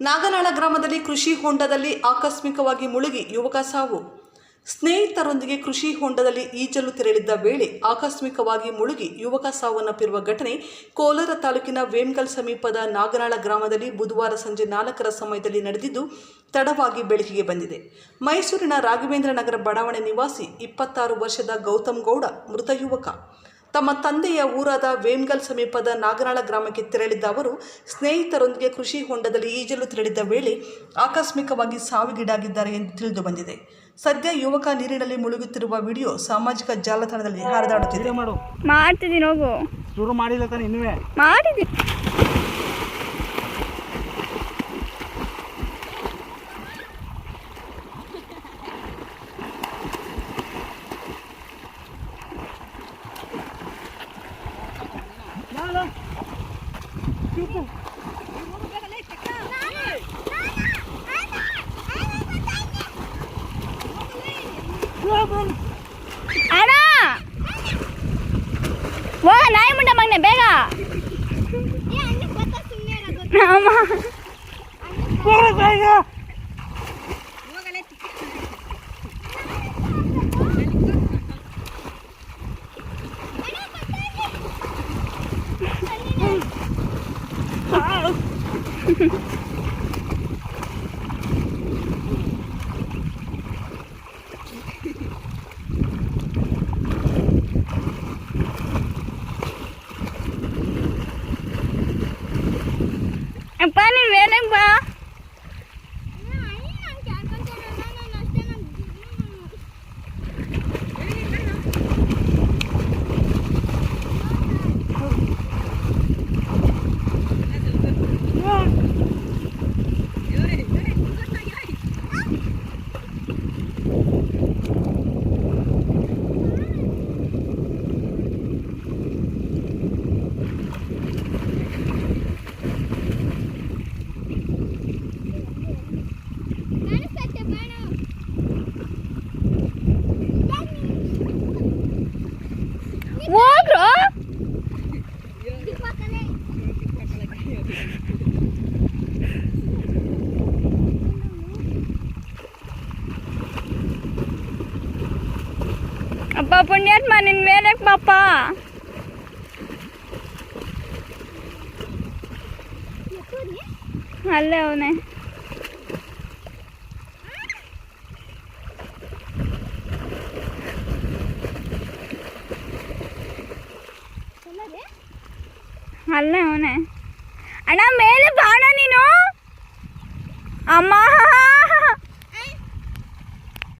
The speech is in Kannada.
ನಾಗನಾಳ ಗ್ರಾಮದಲ್ಲಿ ಕೃಷಿ ಹೊಂಡದಲ್ಲಿ ಆಕಸ್ಮಿಕವಾಗಿ ಮುಳುಗಿ ಯುವಕ ಸಾವು. ಸ್ನೇಹಿತರೊಂದಿಗೆ ಕೃಷಿ ಹೊಂಡದಲ್ಲಿ ಈಜಲು ತೆರಳಿದ್ದ ವೇಳೆ ಆಕಸ್ಮಿಕವಾಗಿ ಮುಳುಗಿ ಯುವಕ ಸಾವನ್ನಪ್ಪಿರುವ ಘಟನೆ ಕೋಲಾರ ತಾಲೂಕಿನ ವೇಮ್ಗಲ್ ಸಮೀಪದ ನಾಗನಾಳ ಗ್ರಾಮದಲ್ಲಿ ಬುಧವಾರ ಸಂಜೆ ನಾಲ್ಕರ ಸಮಯದಲ್ಲಿ ನಡೆದಿದ್ದು, ತಡವಾಗಿ ಬೆಳಕಿಗೆ ಬಂದಿದೆ. ಮೈಸೂರಿನ ರಾಘವೇಂದ್ರ ನಗರ ಬಡಾವಣೆ ನಿವಾಸಿ ಇಪ್ಪತ್ತಾರು ವರ್ಷದ ಗೌತಮ್ ಗೌಡ, ಮೃತ ಯುವಕ. ತಮ್ಮ ತಂದೆಯ ಊರಾದ ವೇಮ್ಗಲ್ ಸಮೀಪದ ನಾಗನಾಳ ಗ್ರಾಮಕ್ಕೆ ತೆರಳಿದ್ದ ಅವರು ಸ್ನೇಹಿತರೊಂದಿಗೆ ಕೃಷಿ ಹೊಂಡದಲ್ಲಿ ಈಜಲು ತೆರಳಿದ್ದ ವೇಳೆ ಆಕಸ್ಮಿಕವಾಗಿ ಸಾವಿಗೀಡಾಗಿದ್ದಾರೆ ಎಂದು ತಿಳಿದು ಬಂದಿದೆ. ಸದ್ಯ ಯುವಕ ನೀರಿನಲ್ಲಿ ಮುಳುಗುತ್ತಿರುವ ವಿಡಿಯೋ ಸಾಮಾಜಿಕ ಜಾಲತಾಣದಲ್ಲಿ ಹರಿದಾಡುತ್ತಿದೆ. ಅಣ್ಣ ವಾ ನಾಯಿ ಮುಂಡ ಮಗನೆ ಬೇಗ ಅಮ್ಮ How? Ang panin, meron ba? ಅಪ್ಪ ಪುಣ್ಯಾತ್ಮ ನಿನ್ ಮೇಲಕ್ಕೆ ಪಾಪ ಅಲ್ಲೇ ಅವನೇ ಅಲ್ಲೇ ಅವನೇ ಅಣ್ಣ ಮೇಲೆ ಬಾಣ ನೀನು ಅಮ್ಮ